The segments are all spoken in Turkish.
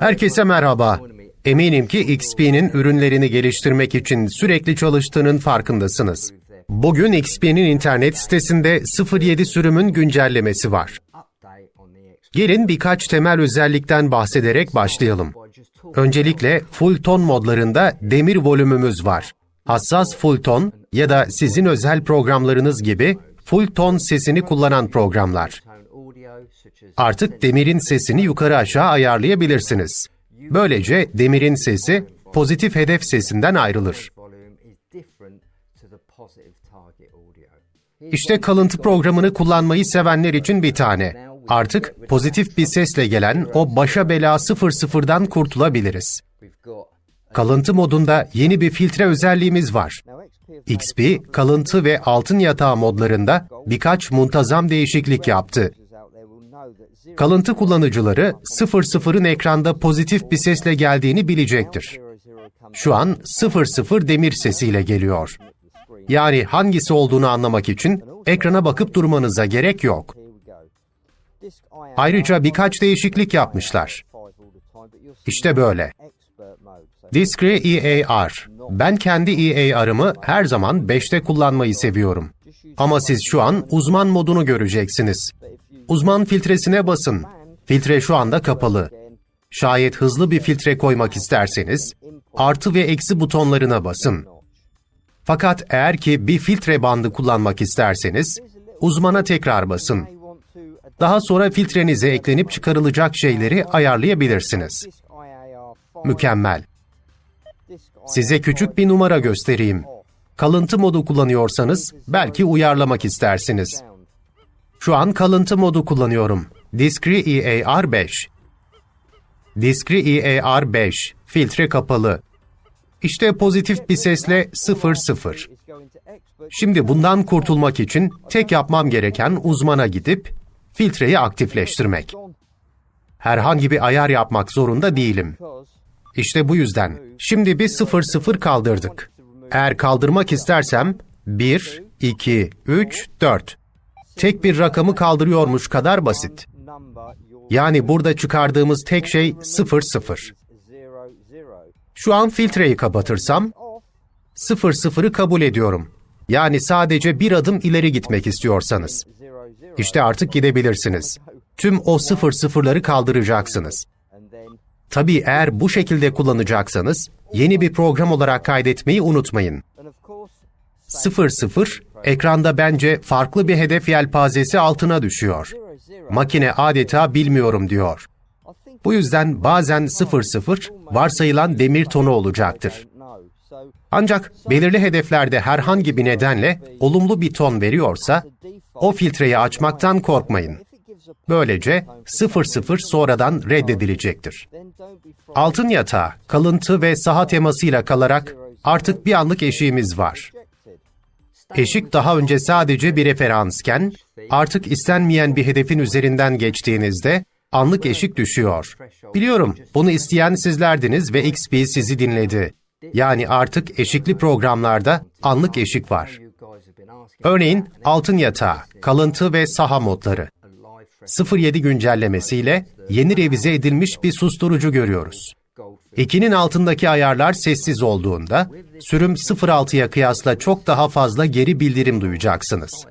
Herkese merhaba. Eminim ki XP'nin ürünlerini geliştirmek için sürekli çalıştığının farkındasınız. Bugün XP'nin internet sitesinde 07 sürümün güncellemesi var. Gelin birkaç temel özellikten bahsederek başlayalım. Öncelikle full ton modlarında demir volümümüz var. Hassas full ton ya da sizin özel programlarınız gibi full ton sesini kullanan programlar. Artık demirin sesini yukarı aşağı ayarlayabilirsiniz. Böylece demirin sesi pozitif hedef sesinden ayrılır. İşte kalıntı programını kullanmayı sevenler için bir tane. Artık pozitif bir sesle gelen o başa bela 00'dan kurtulabiliriz. Kalıntı modunda yeni bir filtre özelliğimiz var. XP, kalıntı ve altın yatağı modlarında birkaç muntazam değişiklik yaptı. Kalıntı kullanıcıları 00'ın ekranda pozitif bir sesle geldiğini bilecektir. Şu an 00 demir sesiyle geliyor. Yani hangisi olduğunu anlamak için ekrana bakıp durmanıza gerek yok. Ayrıca birkaç değişiklik yapmışlar. İşte böyle. Discrete EAR. Ben kendi EAR'ımı her zaman 5'te kullanmayı seviyorum. Ama siz şu an uzman modunu göreceksiniz. Uzman filtresine basın. Filtre şu anda kapalı. Şayet hızlı bir filtre koymak isterseniz, artı ve eksi butonlarına basın. Fakat eğer ki bir filtre bandı kullanmak isterseniz, uzmana tekrar basın. Daha sonra filtrenize eklenip çıkarılacak şeyleri ayarlayabilirsiniz. Mükemmel. Size küçük bir numara göstereyim. Kalıntı modu kullanıyorsanız belki uyarlamak istersiniz. Şu an kalıntı modu kullanıyorum. Discrete EAR 5. Discrete EAR 5. Filtre kapalı. İşte pozitif bir sesle 00. Şimdi bundan kurtulmak için tek yapmam gereken uzmana gidip filtreyi aktifleştirmek. Herhangi bir ayar yapmak zorunda değilim. İşte bu yüzden şimdi bir 00 kaldırdık. Eğer kaldırmak istersem 1, 2, 3, 4 tek bir rakamı kaldırıyormuş kadar basit. Yani burada çıkardığımız tek şey 00. Şu an filtreyi kapatırsam 00'ı kabul ediyorum. Yani sadece bir adım ileri gitmek istiyorsanız. İşte artık gidebilirsiniz. Tüm o 00'ları kaldıracaksınız. Tabii eğer bu şekilde kullanacaksanız yeni bir program olarak kaydetmeyi unutmayın. 00 ekranda bence farklı bir hedef yelpazesi altına düşüyor. Makine adeta bilmiyorum diyor. Bu yüzden bazen 00 varsayılan demir tonu olacaktır. Ancak belirli hedeflerde herhangi bir nedenle olumlu bir ton veriyorsa o filtreyi açmaktan korkmayın. Böylece 00 sonradan reddedilecektir. Altın yatağı, kalıntı ve saha temasıyla kalarak artık bir anlık eşiğimiz var. Eşik daha önce sadece bir referansken, artık istenmeyen bir hedefin üzerinden geçtiğinizde anlık eşik düşüyor. Biliyorum, bunu isteyen sizlerdiniz ve XP sizi dinledi. Yani artık eşikli programlarda anlık eşik var. Örneğin altın yatağı, kalıntı ve saha modları. 07 güncellemesiyle yeni revize edilmiş bir susturucu görüyoruz. 2'nin altındaki ayarlar sessiz olduğunda, sürüm 06'ya kıyasla çok daha fazla geri bildirim duyacaksınız.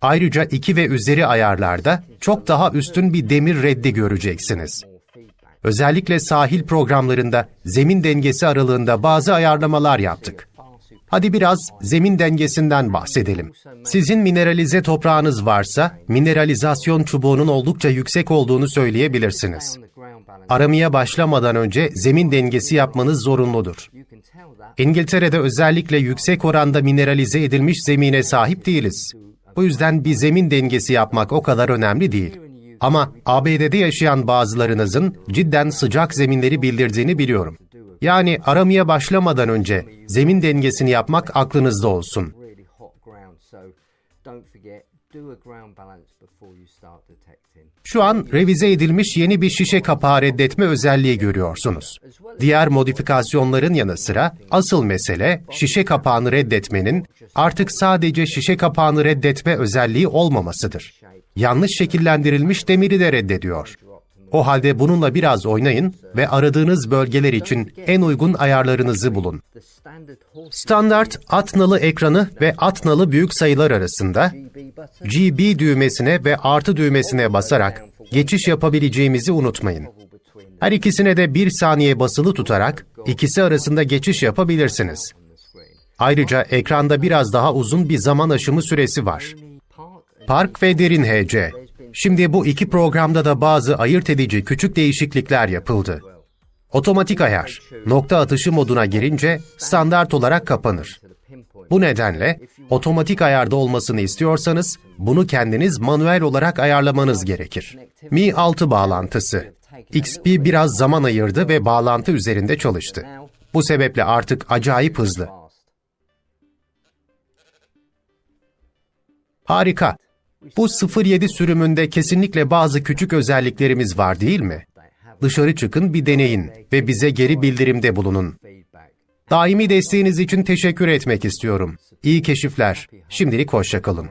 Ayrıca 2 ve üzeri ayarlarda çok daha üstün bir demir reddi göreceksiniz. Özellikle sahil programlarında zemin dengesi aralığında bazı ayarlamalar yaptık. Hadi biraz zemin dengesinden bahsedelim. Sizin mineralize toprağınız varsa, mineralizasyon çubuğunun oldukça yüksek olduğunu söyleyebilirsiniz. Aramaya başlamadan önce zemin dengesi yapmanız zorunludur. İngiltere'de özellikle yüksek oranda mineralize edilmiş zemine sahip değiliz. Bu yüzden bir zemin dengesi yapmak o kadar önemli değil. Ama ABD'de yaşayan bazılarınızın cidden sıcak zeminleri bildirdiğini biliyorum. Yani aramaya başlamadan önce zemin dengesini yapmak aklınızda olsun. Şu an revize edilmiş yeni bir şişe kapağı reddetme özelliği görüyorsunuz. Diğer modifikasyonların yanı sıra asıl mesele şişe kapağını reddetmenin artık sadece şişe kapağını reddetme özelliği olmamasıdır. Yanlış şekillendirilmiş demiri de reddediyor. O halde bununla biraz oynayın ve aradığınız bölgeler için en uygun ayarlarınızı bulun. Standart at nalı ekranı ve at nalı büyük sayılar arasında GB düğmesine ve artı düğmesine basarak geçiş yapabileceğimizi unutmayın. Her ikisine de bir saniye basılı tutarak ikisi arasında geçiş yapabilirsiniz. Ayrıca ekranda biraz daha uzun bir zaman aşımı süresi var. Park ve derin HC. Şimdi bu iki programda da bazı ayırt edici küçük değişiklikler yapıldı. Otomatik ayar, nokta atışı moduna girince standart olarak kapanır. Bu nedenle otomatik ayarda olmasını istiyorsanız bunu kendiniz manuel olarak ayarlamanız gerekir. Mi 6 bağlantısı. XP biraz zaman ayırdı ve bağlantı üzerinde çalıştı. Bu sebeple artık acayip hızlı. Harika. Bu 07 sürümünde kesinlikle bazı küçük özelliklerimiz var değil mi? Dışarı çıkın bir deneyin ve bize geri bildirimde bulunun. Daimi desteğiniz için teşekkür etmek istiyorum. İyi keşifler. Şimdilik hoşçakalın.